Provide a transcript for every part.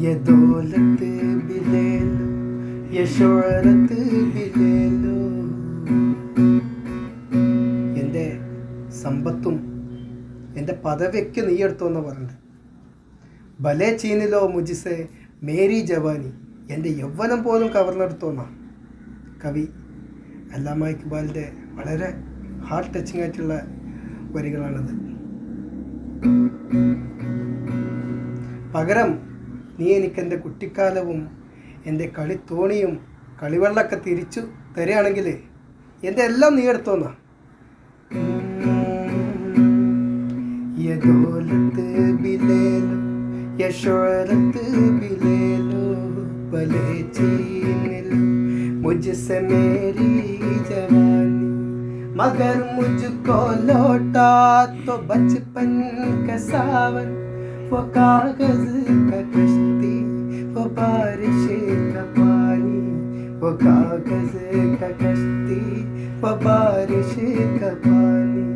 ये दौलत भी ले लो ये शोहरत भी ले लो എൻ്റെ സമ്പത്തും എൻ്റെ പദവിയൊക്കെ നീ എടുത്തോന്ന് പറഞ്ഞിട്ട് ഭലേ ചീനിലോ മുജിസെ മേരി ജവാനി എൻ്റെ യൗവനം പോലും കവർന്നെടുത്തോന്ന കവി അല്ലാമ ഇക്ബാലിൻ്റെ വളരെ ഹാർട്ട് ടച്ചിങ് ആയിട്ടുള്ള വരികളാണിത് പകരം നീ എനിക്ക് എൻ്റെ കുട്ടിക്കാലവും എൻ്റെ കളിത്തോണിയും കളിവെള്ളമൊക്കെ തിരിച്ചു തരികയാണെങ്കിൽ എൻ്റെ എല്ലാം നീ എടുത്തോന്നാ ये दौलत भी ले लो ये शोहरत भी ले लो भले छीन लो मुझसे मेरी जवानी मगर मुझको लौटा तो बचपन का सावन वो कागज़ का कश्ती, वो बारिश का पानी, वो कागज़ का कश्ती, वो बारिश का पानी।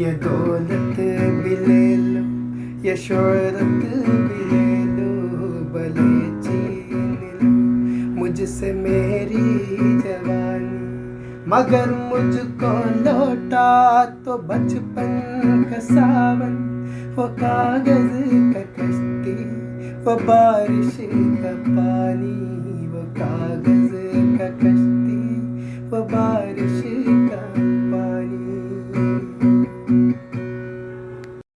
ये दौलत भी ले लो, ये शोहरत भी ले लो, भले छीन लो, मुझसे मेरी जवानी मगर मुझको लौटा तो बचपन का सावन, वो कागज़ का कश्ती, वो बारिश का पानी, वो कागज़ का कश्ती, वो बारिश